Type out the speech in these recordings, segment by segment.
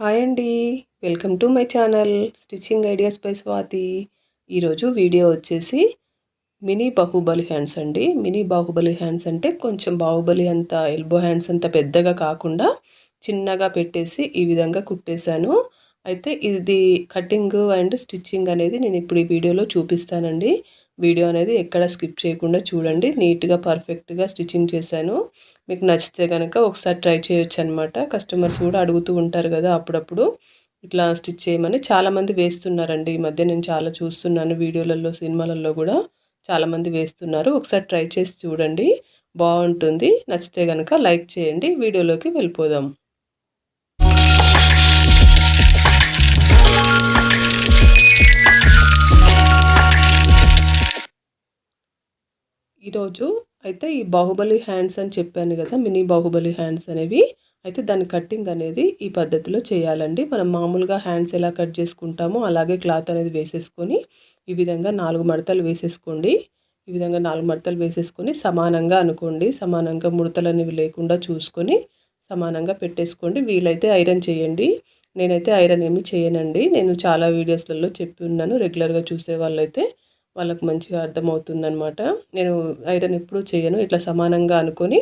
Hi అండి. Welcome to my channel stitching ideas by Swathi. ఈరోజు video వచ్చేసి mini Baahubali hands అండి. మినీ బాహుబలి హ్యాండ్స్ అంటే కొంచెం బాహుబలి అంత ఎల్బో హ్యాండ్స్ అంత పెద్దగా కాకుండా చిన్నగా పెట్టేసి ఈ విధంగా కుట్టేశాను. అయితే ఇది కటింగ్ అండ్ స్టిచ్చింగ్ అనేది నేను ఇప్పుడు ఈ వీడియోలో చూపిస్తానండి. వీడియో అనేది ఎక్కడ స్కిప్ చేయకుండా చూడండి. నీట్గా పర్ఫెక్ట్గా స్టిచ్చింగ్ చేశాను. మీకు నచ్చితే కనుక ఒకసారి ట్రై చేయొచ్చు అనమాట కస్టమర్స్ కూడా అడుగుతూ ఉంటారు కదా అప్పుడప్పుడు. ఇట్లా స్టిచ్ చేయమని చాలామంది వేస్తున్నారండి. ఈ మధ్య నేను చాలా చూస్తున్నాను వీడియోలలో సినిమాలలో కూడా చాలామంది వేస్తున్నారు. ఒకసారి ట్రై చేసి చూడండి. బాగుంటుంది. నచ్చితే కనుక లైక్ చేయండి. వీడియోలోకి వెళ్ళిపోదాం. ఈరోజు అయితే ఈ బాహుబలి హ్యాండ్స్ అని చెప్పాను కదా మినీ బాహుబలి హ్యాండ్స్ అనేవి. అయితే దాని కట్టింగ్ అనేది ఈ పద్ధతిలో చేయాలండి. మనం మామూలుగా హ్యాండ్స్ ఎలా కట్ చేసుకుంటామో అలాగే క్లాత్ అనేది వేసేసుకొని ఈ విధంగా నాలుగు మడతలు వేసేసుకోండి. ఈ విధంగా నాలుగు మడతలు వేసేసుకొని సమానంగా అనుకోండి. సమానంగా ముడతలు అనేవి లేకుండా చూసుకొని సమానంగా పెట్టేసుకోండి. వీలైతే ఐరన్ చేయండి. నేనైతే ఐరన్ ఏమి చేయనండి. నేను చాలా వీడియోస్లలో చెప్పి ఉన్నాను. రెగ్యులర్గా చూసే వాళ్ళైతే వాళ్ళకు మంచిగా అర్థమవుతుందనమాట నేను ఐరన్ ఎప్పుడూ చేయను ఇట్లా సమానంగా అనుకొని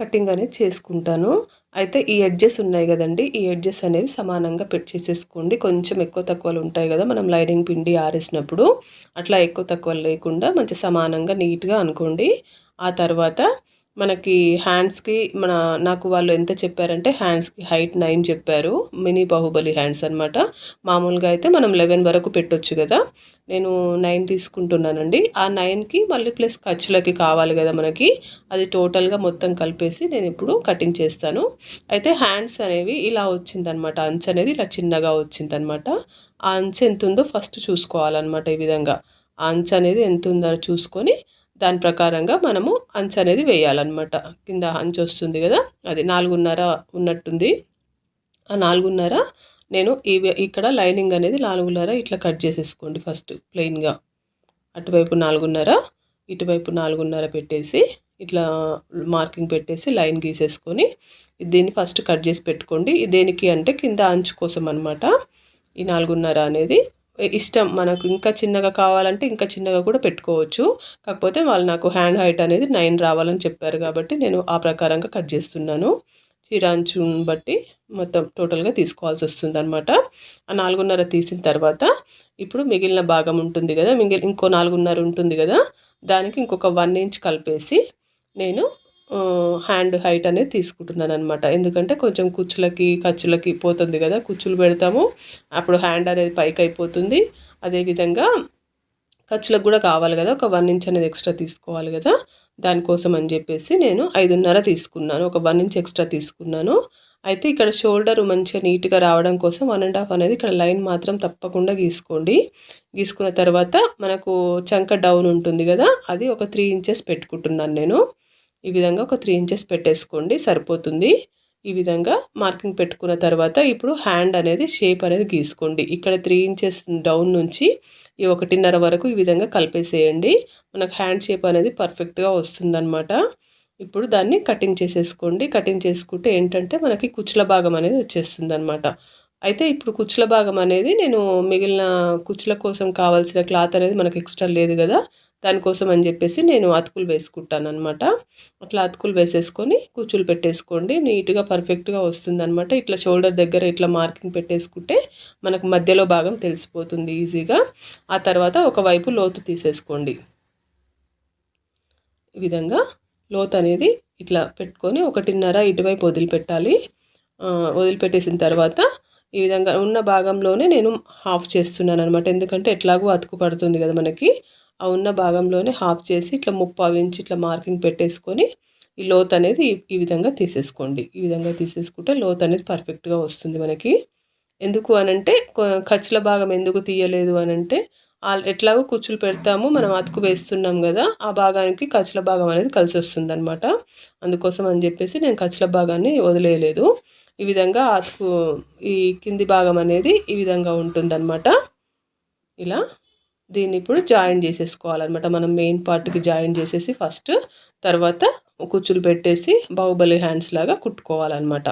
కటింగ్ అనేది చేసుకుంటాను. అయితే ఈ ఎడ్జెస్ ఉన్నాయి కదండి ఈ ఎడ్జెస్ అనేవి సమానంగా పెట్ చేసేసుకోండి. కొంచెం ఎక్కువ తక్కువలు ఉంటాయి కదా మనం లైనింగ్ పిండి ఆరేసినప్పుడు. అట్లా ఎక్కువ తక్కువ లేకుండా మంచి సమానంగా నీట్గా అనుకోండి. ఆ తర్వాత మనకి హ్యాండ్స్కి మన నాకు వాళ్ళు ఎంత చెప్పారంటే హ్యాండ్స్కి హైట్ నైన్ చెప్పారు. మినీ బాహుబలి హ్యాండ్స్ అనమాట మామూలుగా అయితే మనం లెవెన్ వరకు పెట్టొచ్చు కదా. నేను నైన్ తీసుకుంటున్నానండి. ఆ నైన్కి మళ్ళీ ప్లస్ ఖర్చులకి కావాలి కదా మనకి. అది టోటల్గా మొత్తం కలిపేసి నేను ఇప్పుడు కటింగ్ చేస్తాను. అయితే హ్యాండ్స్ అనేవి ఇలా వచ్చిందనమాట అంచు అనేది ఇలా చిన్నగా వచ్చిందనమాట ఆ అంచు ఎంత ఉందో ఫస్ట్ చూసుకోవాలన్నమాట ఈ విధంగా. ఆ అంచు అనేది ఎంత ఉందో చూసుకొని దాని ప్రకారంగా మనము అంచు అనేది వేయాలన్నమాట. కింద అంచు వస్తుంది కదా అది నాలుగున్నర ఉన్నట్టుంది. ఆ నాలుగున్నర నేను ఈ ఇక్కడ లైనింగ్ అనేది నాలుగున్నర ఇట్లా కట్ చేసేసుకోండి ఫస్ట్ ప్లెయిన్గా. అటువైపు నాలుగున్నర ఇటువైపు నాలుగున్నర పెట్టేసి ఇట్లా మార్కింగ్ పెట్టేసి లైన్ గీసేసుకొని దీన్ని ఫస్ట్ కట్ చేసి పెట్టుకోండి. దేనికి అంటే కింద అంచు కోసం అనమాట ఈ నాలుగున్నర అనేది ఇష్టం. మనకు ఇంకా చిన్నగా కావాలంటే ఇంకా చిన్నగా కూడా పెట్టుకోవచ్చు. కాకపోతే వాళ్ళు నాకు హ్యాండ్ హైట్ అనేది నైన్ రావాలని చెప్పారు కాబట్టి నేను ఆ ప్రకారంగా కట్ చేస్తున్నాను. చీరాంచుని బట్టి మొత్తం టోటల్గా తీసుకోవాల్సి వస్తుంది అనమాట ఆ నాలుగున్నర తీసిన తర్వాత ఇప్పుడు మిగిలిన భాగం ఉంటుంది కదా మిగిలిన ఇంకో నాలుగున్నర ఉంటుంది కదా దానికి ఇంకొక వన్ ఇంచ్ కలిపేసి నేను హ్యాండ్ హైట్ అనేది తీసుకుంటున్నాను అనమాట ఎందుకంటే కొంచెం కుచ్చులకి ఖర్చులకి పోతుంది కదా కుచ్చులు పెడతాము. అప్పుడు హ్యాండ్ అనేది పైకి అయిపోతుంది. అదేవిధంగా ఖర్చులకు కూడా కావాలి కదా ఒక వన్ ఇంచ్ అనేది ఎక్స్ట్రా తీసుకోవాలి కదా. దానికోసం అని చెప్పేసి నేను ఐదున్నర తీసుకున్నాను. ఒక వన్ ఇంచ్ ఎక్స్ట్రా తీసుకున్నాను. అయితే ఇక్కడ షోల్డర్ మంచిగా నీట్గా రావడం కోసం వన్ అండ్ హాఫ్ అనేది ఇక్కడ లైన్ మాత్రం తప్పకుండా గీసుకోండి. గీసుకున్న తర్వాత మనకు చంక డౌన్ ఉంటుంది కదా అది ఒక త్రీ ఇంచెస్ పెట్టుకుంటున్నాను నేను. ఈ విధంగా ఒక త్రీ ఇంచెస్ పెట్టేసుకోండి సరిపోతుంది. ఈ విధంగా మార్కింగ్ పెట్టుకున్న తర్వాత ఇప్పుడు హ్యాండ్ అనేది షేప్ అనేది గీసుకోండి. ఇక్కడ త్రీ ఇంచెస్ డౌన్ నుంచి ఈ ఒకటిన్నర వరకు ఈ విధంగా కలిపేసేయండి. మనకు హ్యాండ్ షేప్ అనేది పర్ఫెక్ట్గా వస్తుందన్నమాట. ఇప్పుడు దాన్ని కటింగ్ చేసేసుకోండి. కటింగ్ చేసుకుంటే ఏంటంటే మనకి కుచ్చుల భాగం అనేది వచ్చేస్తుంది అనమాట అయితే ఇప్పుడు కుచ్చుల భాగం అనేది నేను మిగిలిన కుచ్చుల కోసం కావాల్సిన క్లాత్ అనేది మనకు ఎక్స్ట్రా లేదు కదా దానికోసం అని చెప్పేసి నేను అతుకులు వేసుకుంటాను అనమాట అట్లా అతుకులు వేసేసుకొని కూచులు పెట్టేసుకోండి. నీట్గా పర్ఫెక్ట్గా వస్తుందనమాట ఇట్లా షోల్డర్ దగ్గర ఇట్లా మార్కింగ్ పెట్టేసుకుంటే మనకు మధ్యలో భాగం తెలిసిపోతుంది ఈజీగా. ఆ తర్వాత ఒకవైపు లోతు తీసేసుకోండి. ఈ విధంగా లోతు అనేది ఇట్లా పెట్టుకొని ఒకటిన్నర ఇటువైపు వదిలిపెట్టాలి. వదిలిపెట్టేసిన తర్వాత ఈ విధంగా ఉన్న భాగంలోనే నేను హాఫ్ చేస్తున్నాను అనమాట ఎందుకంటే ఎట్లాగో అతుకు పడుతుంది కదా మనకి. ఆ ఉన్న భాగంలోనే హాఫ్ చేసి ఇట్లా ముప్పావు ఇంచు ఇట్లా మార్కింగ్ పెట్టేసుకొని ఈ లోత్ అనేది ఈ విధంగా తీసేసుకోండి. ఈ విధంగా తీసేసుకుంటే లోత్ అనేది పర్ఫెక్ట్గా వస్తుంది మనకి. ఎందుకు అనంటే ఖర్చుల భాగం ఎందుకు తీయలేదు అనంటే ఎట్లాగో కుచ్చులు పెడతాము మనం అతుకు వేస్తున్నాం కదా ఆ భాగానికి ఖర్చుల భాగం అనేది కలిసి వస్తుంది అనమాట అందుకోసం అని చెప్పేసి నేను ఖర్చుల భాగాన్ని వదిలేయలేదు. ఈ విధంగా అతుకు ఈ కింది భాగం అనేది ఈ విధంగా ఉంటుందన్నమాట. ఇలా. దీన్ని ఇప్పుడు జాయిన్ చేసేసుకోవాలన్నమాట. మనం మెయిన్ పార్ట్కి జాయిన్ చేసేసి ఫస్ట్ తర్వాత కుచ్చులు పెట్టేసి బాహుబలి హ్యాండ్స్ లాగా కుట్టుకోవాలన్నమాట.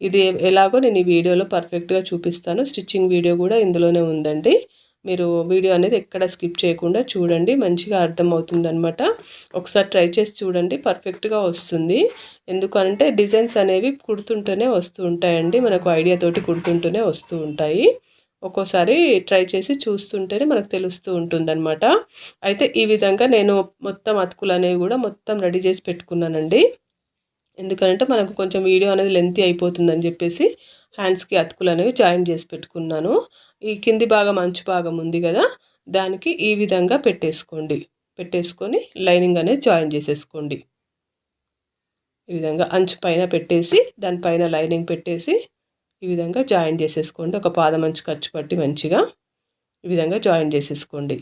ఇది ఎలాగో నేను ఈ వీడియోలో పర్ఫెక్ట్గా చూపిస్తాను. స్టిచ్చింగ్ వీడియో కూడా ఇందులోనే ఉందండి. మీరు వీడియో అనేది ఎక్కడ స్కిప్ చేయకుండా చూడండి. మంచిగా అర్థమవుతుందనమాట ఒకసారి ట్రై చేసి చూడండి. పర్ఫెక్ట్గా వస్తుంది. ఎందుకంటే డిజైన్స్ అనేవి కుడుతుంటూనే వస్తూ ఉంటాయండి. మనకు ఐడియాతోటి కుడుతుంటూనే వస్తూ ఉంటాయి. ఒక్కోసారి ట్రై చేసి చూస్తుంటేనే మనకు తెలుస్తూ ఉంటుందన్నమాట. అయితే ఈ విధంగా నేను మొత్తం అతుకులు అనేవి కూడా మొత్తం రెడీ చేసి పెట్టుకున్నానండి. ఎందుకంటే మనకు కొంచెం వీడియో అనేది లెంతీ అయిపోతుందని చెప్పేసి హ్యాండ్స్కి అతుకులు అనేవి జాయిన్ చేసి పెట్టుకున్నాను. ఈ కింది భాగం అంచు భాగం ఉంది కదా దానికి ఈ విధంగా పెట్టేసుకోండి. పెట్టేసుకొని లైనింగ్ అనేది జాయిన్ చేసేసుకోండి. ఈ విధంగా అంచు పైన పెట్టేసి దానిపైన లైనింగ్ పెట్టేసి ఈ విధంగా జాయిన్ చేసేసుకోండి. ఒక పాదం మంచి ఖర్చు పట్టి మంచిగా ఈ విధంగా జాయిన్ చేసేసుకోండి.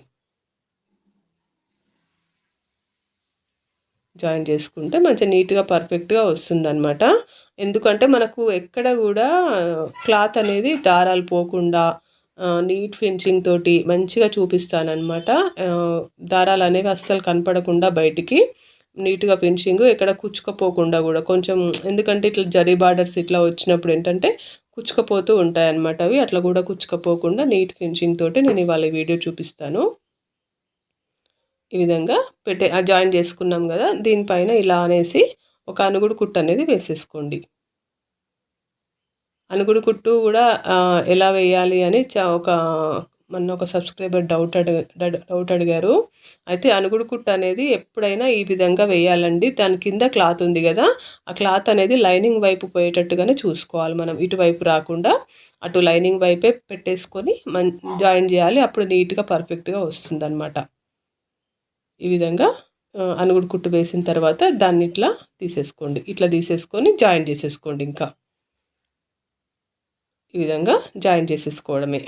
జాయిన్ చేసుకుంటే మంచిగా నీట్గా పర్ఫెక్ట్గా వస్తుందన్నమాట. ఎందుకంటే మనకు ఎక్కడ కూడా క్లాత్ అనేది దారాలు పోకుండా నీట్ ఫినిషింగ్ తోటి మంచిగా చూపిస్తానమాట దారాలు అనేవి అస్సలు కనపడకుండా బయటికి నీట్గా ఫినిషింగ్ ఎక్కడ కుచ్చుకపోకుండా కూడా. కొంచెం ఎందుకంటే ఇట్లా జరీ బార్డర్స్ ఇట్లా వచ్చినప్పుడు ఏంటంటే కుచ్చుకపోతూ ఉంటాయి అన్నమాట అవి. అట్లా కూడా కుచ్చుకపోకుండా నీట్ ఫినిషింగ్ తోటి నేను ఇవాళ వీడియో చూపిస్తాను. ఈ విధంగా పెట్టే జాయిన్ చేసుకున్నాం కదా దీనిపైన ఇలా అనేసి ఒక అనుగుడు కుట్టు అనేది వేసేసుకోండి. అనుగుడు కుట్టు కూడా ఎలా వేయాలి అని ఒక మొన్న ఒక సబ్స్క్రైబర్ డౌట్ అడిగ డౌట్ అడిగారు. అయితే అనుగుడు కుట్టు అనేది ఎప్పుడైనా ఈ విధంగా వేయాలండి. దాని కింద క్లాత్ ఉంది కదా ఆ క్లాత్ అనేది లైనింగ్ వైపు పోయేటట్టుగానే చూసుకోవాలి మనం. ఇటువైపు రాకుండా అటు లైనింగ్ వైపే పెట్టేసుకొని మన్ జాయిన్ చేయాలి. అప్పుడు నీట్గా పర్ఫెక్ట్గా వస్తుంది అనమాట ఈ విధంగా అనుగుడు కుట్టు వేసిన తర్వాత దాన్ని ఇట్లా తీసేసుకోండి. ఇట్లా తీసేసుకొని జాయిన్ చేసేసుకోండి ఇంకా. ఈ విధంగా జాయిన్ చేసేసుకోవడమే.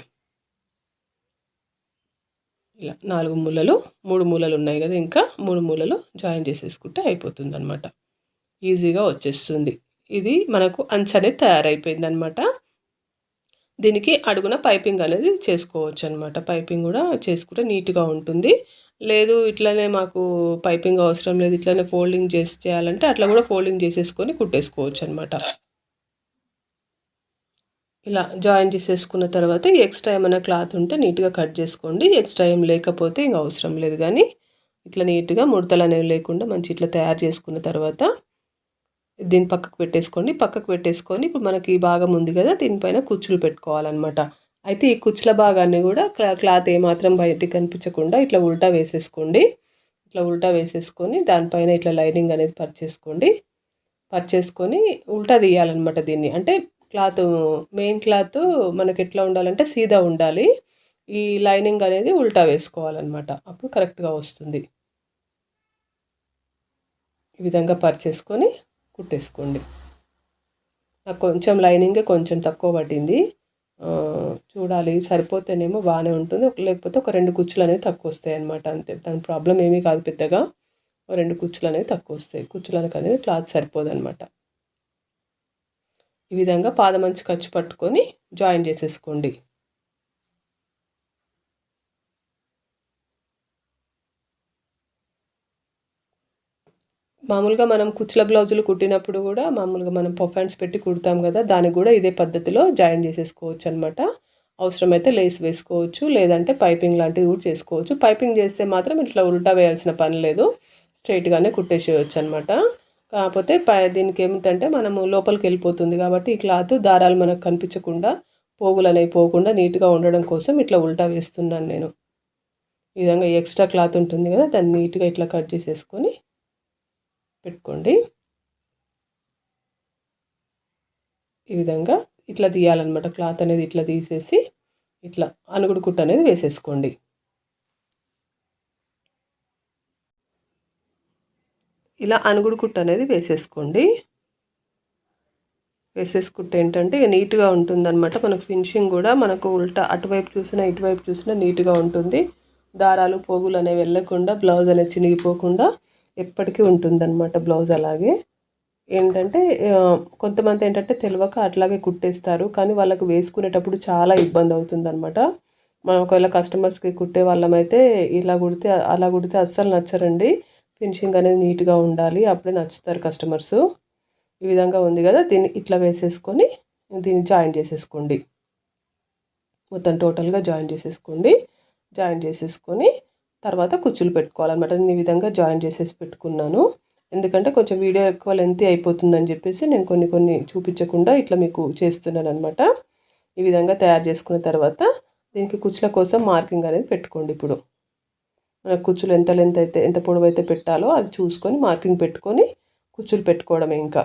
ఇలా నాలుగు మూలలు మూడు మూలలు ఉన్నాయి కదా ఇంకా మూడు మూలలు జాయిన్ చేసేసుకుంటే అయిపోతుంది అనమాట ఈజీగా వచ్చేస్తుంది. ఇది మనకు అంచు అనేది తయారైపోయింది అనమాట దీనికి అడుగున పైపింగ్ అనేది చేసుకోవచ్చు అనమాట పైపింగ్ కూడా చేసుకుంటే నీట్గా ఉంటుంది. లేదు ఇట్లనే మాకు పైపింగ్ అవసరం లేదు ఇట్లనే ఫోల్డింగ్ చేసి చేయాలంటే అట్లా కూడా ఫోల్డింగ్ చేసేసుకొని కుట్టేసుకోవచ్చు అనమాట ఇలా జాయిన్ చేసేసుకున్న తర్వాత ఎక్స్ట్రా ఏమైనా క్లాత్ ఉంటే నీట్గా కట్ చేసుకోండి. ఎక్స్ట్రా ఏం లేకపోతే ఇంక అవసరం లేదు కానీ ఇట్లా నీట్గా ముడతలు అనేవి లేకుండా మంచి ఇట్లా తయారు చేసుకున్న తర్వాత దీన్ని పక్కకు పెట్టేసుకోండి. పక్కకు పెట్టేసుకొని ఇప్పుడు మనకి ఈ భాగం ఉంది కదా దీనిపైన కుచ్చులు పెట్టుకోవాలన్నమాట. అయితే ఈ కుచ్చుల భాగాన్ని కూడా క్లాత్ ఏమాత్రం బయటికి కనిపించకుండా ఇట్లా ఉల్టా వేసేసుకోండి. ఇట్లా ఉల్టా వేసేసుకొని దానిపైన ఇట్లా లైనింగ్ అనేది పర్చేసుకోండి. పర్చేసుకొని ఉల్టా తీయాలన్నమాట దీన్ని. అంటే క్లాత్ మెయిన్ క్లాత్ మనకి ఎట్లా ఉండాలంటే సీదా ఉండాలి. ఈ లైనింగ్ అనేది ఉల్టా వేసుకోవాలన్నమాట. అప్పుడు కరెక్ట్గా వస్తుంది. ఈ విధంగా పర్చేసుకొని కుట్టేసుకోండి. నాకు కొంచెం లైనింగ్ కొంచెం తక్కువ పట్టింది. చూడాలి. సరిపోతేనేమో బాగానే ఉంటుంది. లేకపోతే ఒక రెండు కుచ్చులు అనేవి తక్కువ వస్తాయి అనమాట అంతే. దాని ప్రాబ్లం ఏమీ కాదు పెద్దగా. రెండు కుచ్చులు అనేవి తక్కువ వస్తాయి. కుచ్చులకు అనేది క్లాత్ సరిపోదు అనమాట ఈ విధంగా పాదమంచి ఖర్చు పట్టుకొని జాయిన్ చేసేసుకోండి. మామూలుగా మనం కుచ్చుల బ్లౌజులు కుట్టినప్పుడు కూడా మామూలుగా మనం పఫాన్స్ పెట్టి కుడతాం కదా దానికి కూడా ఇదే పద్ధతిలో జాయిన్ చేసేసుకోవచ్చు అనమాట అవసరమైతే లేస్ వేసుకోవచ్చు లేదంటే పైపింగ్ లాంటివి కూడా చేసుకోవచ్చు. పైపింగ్ చేస్తే మాత్రం ఇట్లా ఉల్టా వేయాల్సిన పని లేదు. స్ట్రైట్గానే కుట్టేసేయచ్చు అనమాట కాకపోతే పై దీనికి ఏమిటంటే మనము లోపలికి వెళ్ళిపోతుంది కాబట్టి ఈ క్లాత్ దారాలు మనకు కనిపించకుండా పోగులు అనేవి పోకుండా నీట్గా ఉండడం కోసం ఇట్లా ఉల్టా వేస్తున్నాను నేను. ఈ విధంగా ఎక్స్ట్రా క్లాత్ ఉంటుంది కదా దాన్ని నీట్గా ఇట్లా కట్ చేసేసుకొని పెట్టుకోండి. ఈ విధంగా ఇట్లా తీయాలన్నమాట క్లాత్ అనేది ఇట్లా తీసేసి ఇట్లా అనుగుడు కుట్ట అనేది వేసేసుకోండి. ఇలా అనుగుడు కుట్ట అనేది వేసేసుకోండి. వేసేసుకుంటే ఏంటంటే నీట్గా ఉంటుందన్నమాట. మనకు ఫినిషింగ్ కూడా మనకు ఉల్టా అటువైపు చూసినా ఇటువైపు చూసినా నీట్గా ఉంటుంది. దారాలు పోగులు అనేవి వెళ్ళకుండా బ్లౌజ్ అనేది చినిగిపోకుండా ఎప్పటికీ ఉంటుందన్నమాట బ్లౌజ్ అలాగే. ఏంటంటే కొంతమంది ఏంటంటే తెలియక అట్లాగే కుట్టేస్తారు. కానీ వాళ్ళకు వేసుకునేటప్పుడు చాలా ఇబ్బంది అవుతుందన్నమాట. మనం ఒకవేళ కస్టమర్స్కి కుట్టే వాళ్ళమైతే ఇలా కుడితే అలా కుడితే అస్సలు నచ్చరండి. ఫినిషింగ్ అనేది నీట్గా ఉండాలి. అప్పుడే నచ్చుతారు కస్టమర్స్. ఈ విధంగా ఉంది కదా! దీన్ని ఇట్లా వేసేసుకొని దీన్ని జాయిన్ చేసేసుకోండి. మొత్తం టోటల్గా జాయిన్ చేసేసుకోండి. జాయిన్ చేసేసుకొని తర్వాత కుచ్చులు పెట్టుకోవాలన్నమాట. నేను ఈ విధంగా జాయిన్ చేసేసి పెట్టుకున్నాను. ఎందుకంటే కొంచెం వీడియో ఎక్కువ లెంతీ అయిపోతుందని చెప్పేసి నేను కొన్ని కొన్ని చూపించకుండా ఇట్లా మీకు చేస్తున్నాను అనమాట ఈ విధంగా తయారు చేసుకున్న తర్వాత దీనికి కుచ్చుల కోసం మార్కింగ్ అనేది పెట్టుకోండి ఇప్పుడు. కుచ్చులు ఎంత లెంత్ అయితే ఎంత పొడవు అయితే పెట్టాలో అది చూసుకొని మార్కింగ్ పెట్టుకొని కుచ్చులు పెట్టుకోవడమే ఇంకా.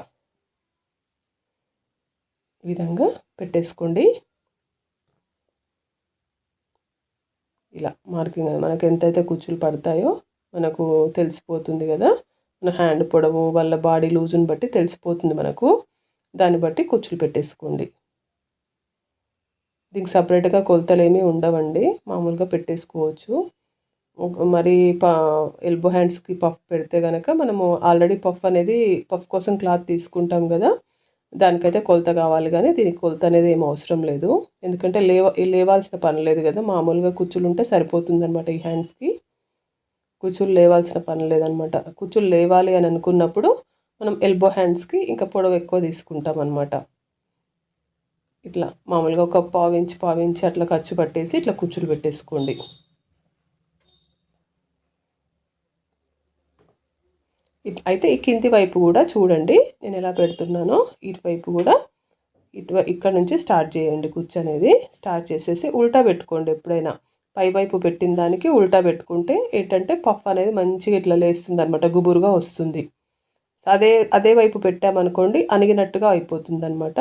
ఈ విధంగా పెట్టేసుకోండి. ఇలా మార్కింగ్ మనకు ఎంతైతే కుచ్చులు పడతాయో మనకు తెలిసిపోతుంది కదా. మన హ్యాండ్ పొడవు వాళ్ళ బాడీ లూజుని బట్టి తెలిసిపోతుంది మనకు. దాన్ని బట్టి కుచ్చులు పెట్టేసుకోండి. దీనికి సపరేట్గా కొలతలు ఏమీ ఉండవండి. మామూలుగా పెట్టేసుకోవచ్చు. మరి ప ఎల్బో హ్యాండ్స్కి పఫ్ పెడితే కనుక మనము ఆల్రెడీ పఫ్ అనేది పఫ్ కోసం క్లాత్ తీసుకుంటాం కదా దానికైతే కొలత కావాలి. కానీ దీనికి కొలత అనేది ఏం అవసరం లేదు. ఎందుకంటే లేవ లేవాల్సిన పని లేదు కదా. మామూలుగా కుచ్చులు ఉంటే సరిపోతుంది అనమాట ఈ హ్యాండ్స్కి కుచ్చులు లేవాల్సిన పని లేదనమాట కుచ్చులు లేవాలి అని అనుకున్నప్పుడు మనం ఎల్బో హ్యాండ్స్కి ఇంకా పొడవు ఎక్కువ తీసుకుంటాం అనమాట ఇట్లా మామూలుగా ఒక పావించి పావించి అట్లా ఖర్చు పట్టేసి ఇట్లా కుచ్చులు పెట్టేసుకోండి. అయితే ఈ కింది వైపు కూడా చూడండి నేను ఎలా పెడుతున్నానో ఇటువైపు కూడా ఇటు ఇక్కడ నుంచి స్టార్ట్ చేయండి కుచ్చు అనేది స్టార్ట్ చేసేసి ఉల్టా పెట్టుకోండి ఎప్పుడైనా. పై వైపు పెట్టిన దానికి ఉల్టా పెట్టుకుంటే ఏంటంటే పఫ్ అనేది మంచిగా ఇట్లా లేస్తుంది అనమాట గుబురుగా వస్తుంది. అదే అదే వైపు పెట్టామనుకోండి అనిగినట్టుగా అయిపోతుంది అనమాట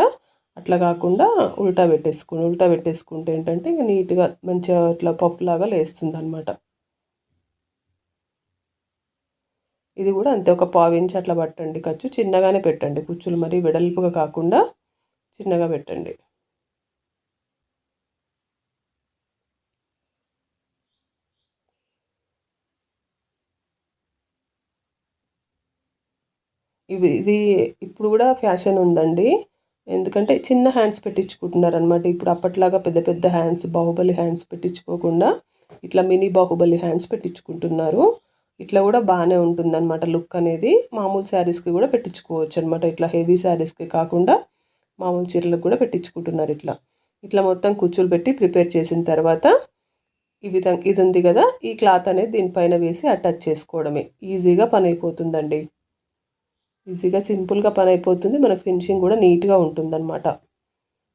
అట్లా కాకుండా ఉల్టా పెట్టేసుకుని ఉల్టా పెట్టేసుకుంటే ఏంటంటే నీట్గా మంచిగా ఇట్లా పఫ్ లాగా లేస్తుంది అనమాట ఇది కూడా అంతే ఒక పావు అట్లా పట్టండి ఖర్చు. చిన్నగానే పెట్టండి. కుచ్చులు మరీ వెడల్పుగా కాకుండా చిన్నగా పెట్టండి. ఇవి ఇది ఇప్పుడు కూడా ఫ్యాషన్ ఉందండి. ఎందుకంటే చిన్న హ్యాండ్స్ పెట్టించుకుంటున్నారు అనమాట ఇప్పుడు అప్పట్లాగా పెద్ద పెద్ద హ్యాండ్స్ బాహుబలి హ్యాండ్స్ పెట్టించుకోకుండా ఇట్లా మినీ బాహుబలి హ్యాండ్స్ పెట్టించుకుంటున్నారు. ఇట్లా కూడా బాగానే ఉంటుందన్నమాట. లుక్ అనేది మామూలు శారీస్కి కూడా పెట్టించుకోవచ్చు అనమాట ఇట్లా హెవీ శారీస్కి కాకుండా మామూలు చీరలకు కూడా పెట్టించుకుంటున్నారు ఇట్లా. ఇట్లా మొత్తం కుచ్చులు పెట్టి ప్రిపేర్ చేసిన తర్వాత ఈ విధంగా ఇది ఉంది కదా ఈ క్లాత్ అనేది దీనిపైన వేసి అటాచ్ చేసుకోవడమే. ఈజీగా పని అయిపోతుందండి ఈజీగా సింపుల్గా పని అయిపోతుంది మనకు ఫినిషింగ్ కూడా నీట్గా ఉంటుందన్నమాట.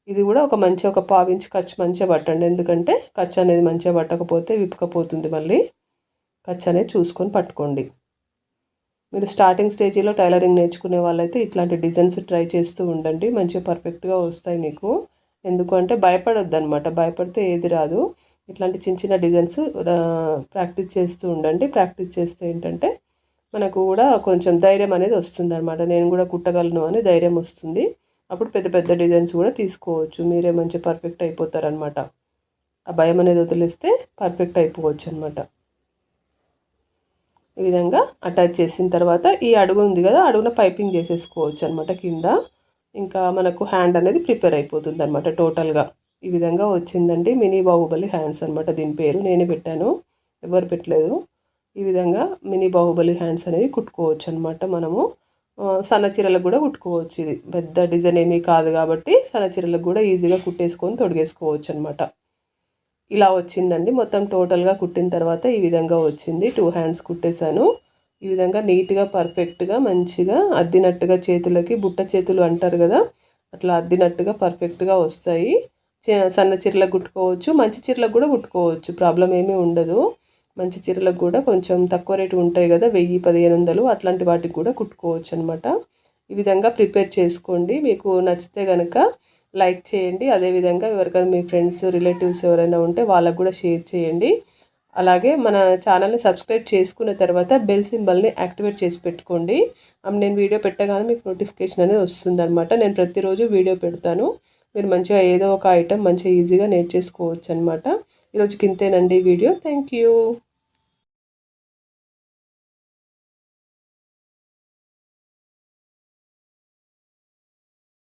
ఇది కూడా ఒక మంచి ఒక పావించి ఖర్చు మంచిగా పట్టండి. ఎందుకంటే ఖర్చు అనేది మంచిగా పట్టకపోతే విప్పకపోతుంది మళ్ళీ. ఖర్చు అనేది చూసుకొని పట్టుకోండి. మీరు స్టార్టింగ్ స్టేజీలో టైలరింగ్ నేర్చుకునే వాళ్ళైతే ఇట్లాంటి డిజైన్స్ ట్రై చేస్తూ ఉండండి. మంచిగా పర్ఫెక్ట్గా వస్తాయి మీకు. ఎందుకంటే భయపడొద్దు అనమాట భయపడితే ఏది రాదు. ఇట్లాంటి చిన్న చిన్న డిజైన్స్ ప్రాక్టీస్ చేస్తూ ఉండండి. ప్రాక్టీస్ చేస్తే ఏంటంటే మనకు కూడా కొంచెం ధైర్యం అనేది వస్తుంది అనమాట నేను కూడా కుట్టగలను అని ధైర్యం వస్తుంది. అప్పుడు పెద్ద పెద్ద డిజైన్స్ కూడా తీసుకోవచ్చు. మీరే మంచి పర్ఫెక్ట్ అయిపోతారనమాట ఆ భయం అనేది వదిలేస్తే పర్ఫెక్ట్ అయిపోవచ్చు అనమాట ఈ విధంగా అటాచ్ చేసిన తర్వాత ఈ అడుగు ఉంది కదా అడుగున పైపింగ్ చేసేసుకోవచ్చు అనమాట కింద. ఇంకా మనకు హ్యాండ్ అనేది ప్రిపేర్ అయిపోతుంది అనమాట టోటల్గా. ఈ విధంగా వచ్చిందండి మినీ బాహుబలి హ్యాండ్స్ అనమాట దీని పేరు. నేనే పెట్టాను ఎవరు పెట్టలేదు. ఈ విధంగా మినీ బాహుబలి హ్యాండ్స్ అనేవి కుట్టుకోవచ్చు అనమాట మనము. సన్న చీరలకు కూడా కుట్టుకోవచ్చు ఇది. పెద్ద డిజైన్ ఏమీ కాదు కాబట్టి సన్న చీరలకు కూడా ఈజీగా కుట్టేసుకొని తొడిగేసుకోవచ్చు అనమాట ఇలా వచ్చిందండి. మొత్తం టోటల్గా కుట్టిన తర్వాత ఈ విధంగా వచ్చింది. టూ హ్యాండ్స్ కుట్టేశాను. ఈ విధంగా నీట్గా పర్ఫెక్ట్గా మంచిగా అద్దినట్టుగా చేతులకి బుట్ట చేతులు అంటారు కదా అట్లా అద్దినట్టుగా పర్ఫెక్ట్గా వస్తాయి. సన్న చీరలకు కుట్టుకోవచ్చు. మంచి చీరలకు కూడా కుట్టుకోవచ్చు. ప్రాబ్లం ఏమీ ఉండదు. మంచి చీరలకు కూడా కొంచెం తక్కువ రేటు ఉంటాయి కదా వెయ్యి పదిహేను వందలు అట్లాంటి వాటికి కూడా కుట్టుకోవచ్చు అనమాట ఈ విధంగా ప్రిపేర్ చేసుకోండి. మీకు నచ్చితే కనుక లైక్ చేయండి. అదేవిధంగా ఎవరికైనా మీ ఫ్రెండ్స్ రిలేటివ్స్ ఎవరైనా ఉంటే వాళ్ళకు కూడా షేర్ చేయండి. అలాగే మన ఛానల్ని సబ్స్క్రైబ్ చేసుకున్న తర్వాత బెల్ సింబల్ని యాక్టివేట్ చేసి పెట్టుకోండి. నేను వీడియో పెట్టగానే మీకు నోటిఫికేషన్ అనేది వస్తుందన్నమాట. నేను ప్రతిరోజు వీడియో పెడతాను. మీరు మంచిగా ఏదో ఒక ఐటెం మంచిగా ఈజీగా నేర్చేసుకోవచ్చు అనమాట ఈరోజుకి ఇంతేనండి వీడియో. Thank you.